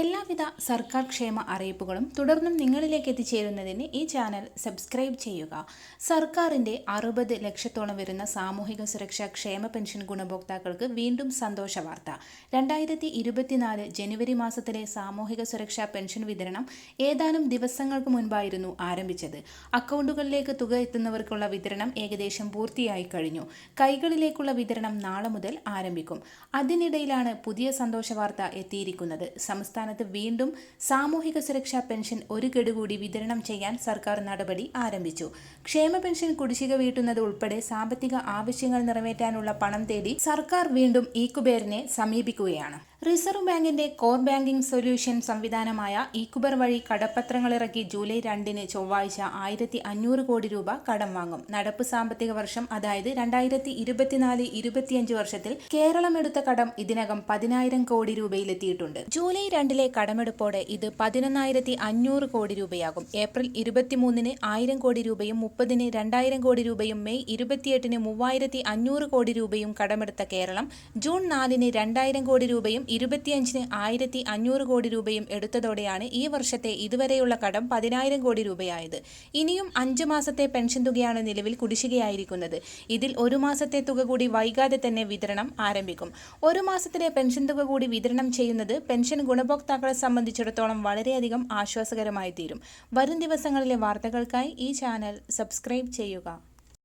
എല്ലാവിധ സർക്കാർ ക്ഷേമ അറിയിപ്പുകളും തുടർന്നും നിങ്ങളിലേക്ക് എത്തിച്ചേരുന്നതിന് ഈ ചാനൽ സബ്സ്ക്രൈബ് ചെയ്യുക. സർക്കാരിന്റെ അറുപത് ലക്ഷത്തോളം വരുന്ന സാമൂഹിക സുരക്ഷാ ക്ഷേമ പെൻഷൻ ഗുണഭോക്താക്കൾക്ക് വീണ്ടും സന്തോഷ വാർത്ത. രണ്ടായിരത്തി ഇരുപത്തിനാല് ജനുവരി മാസത്തിലെ സാമൂഹിക സുരക്ഷാ പെൻഷൻ വിതരണം ഏതാനും ദിവസങ്ങൾക്ക് മുൻപായിരുന്നു ആരംഭിച്ചത്. അക്കൗണ്ടുകളിലേക്ക് തുക എത്തുന്നവർക്കുള്ള വിതരണം ഏകദേശം പൂർത്തിയായി കഴിഞ്ഞു. കൈകളിലേക്കുള്ള വിതരണം നാളെ മുതൽ ആരംഭിക്കും. അതിനിടയിലാണ് പുതിയ സന്തോഷ വാർത്ത എത്തിയിരിക്കുന്നത്. സംസ്ഥാന സംസ്ഥാനത്ത് വീണ്ടും സാമൂഹിക സുരക്ഷാ പെൻഷൻ ഒരു ഗഡു കൂടി വിതരണം ചെയ്യാൻ സർക്കാർ നടപടി ആരംഭിച്ചു. ക്ഷേമ പെൻഷൻ കുടിശ്ശിക വീട്ടുന്നത് ഉൾപ്പെടെ സാമ്പത്തിക ആവശ്യങ്ങൾ നിറവേറ്റാനുള്ള പണം തേടി സർക്കാർ വീണ്ടും ഈ കുബേറിനെ സമീപിക്കുകയാണ്. റിസർവ് ബാങ്കിന്റെ കോർ ബാങ്കിംഗ് സൊല്യൂഷൻ സംവിധാനമായ ഈക്കുബർ വഴി കടപ്പത്രങ്ങൾ ഇറക്കി ജൂലൈ രണ്ടിന് ചൊവ്വാഴ്ച ആയിരത്തി അഞ്ഞൂറ് കോടി രൂപ കടം വാങ്ങും. നടപ്പ് സാമ്പത്തിക വർഷം അതായത് രണ്ടായിരത്തി ഇരുപത്തിനാല് ഇരുപത്തിയഞ്ച് വർഷത്തിൽ കേരളം എടുത്ത കടം ഇതിനകം പതിനായിരം കോടി രൂപയിലെത്തിയിട്ടുണ്ട്. ജൂലൈ രണ്ടിലെ കടമെടുപ്പോടെ ഇത് പതിനൊന്നായിരത്തി അഞ്ഞൂറ് കോടി രൂപയാകും. ഏപ്രിൽ ഇരുപത്തിമൂന്നിന് ആയിരം കോടി രൂപയും മുപ്പതിന് രണ്ടായിരം കോടി രൂപയും മെയ് ഇരുപത്തിയെട്ടിന് മൂവായിരത്തി അഞ്ഞൂറ് കോടി രൂപയും കടമെടുത്ത കേരളം ജൂൺ നാലിന് രണ്ടായിരം കോടി രൂപയും ഇരുപത്തിയഞ്ചിന് ആയിരത്തി അഞ്ഞൂറ് കോടി രൂപയും എടുത്തതോടെയാണ് ഈ വർഷത്തെ ഇതുവരെയുള്ള കടം പതിനായിരം കോടി രൂപയായത്. ഇനിയും അഞ്ച് മാസത്തെ പെൻഷൻ തുകയാണ് നിലവിൽ കുടിശ്ശികയായിരിക്കുന്നത്. ഇതിൽ ഒരു മാസത്തെ തുക കൂടി വൈകാതെ തന്നെ വിതരണം ആരംഭിക്കും. ഒരു മാസത്തിലെ പെൻഷൻ തുക കൂടി വിതരണം ചെയ്യുന്നത് പെൻഷൻ ഗുണഭോക്താക്കളെ സംബന്ധിച്ചിടത്തോളം വളരെയധികം ആശ്വാസകരമായി തീരും വരും ദിവസങ്ങളിലെ വാർത്തകൾക്കായി ഈ ചാനൽ സബ്സ്ക്രൈബ് ചെയ്യുക.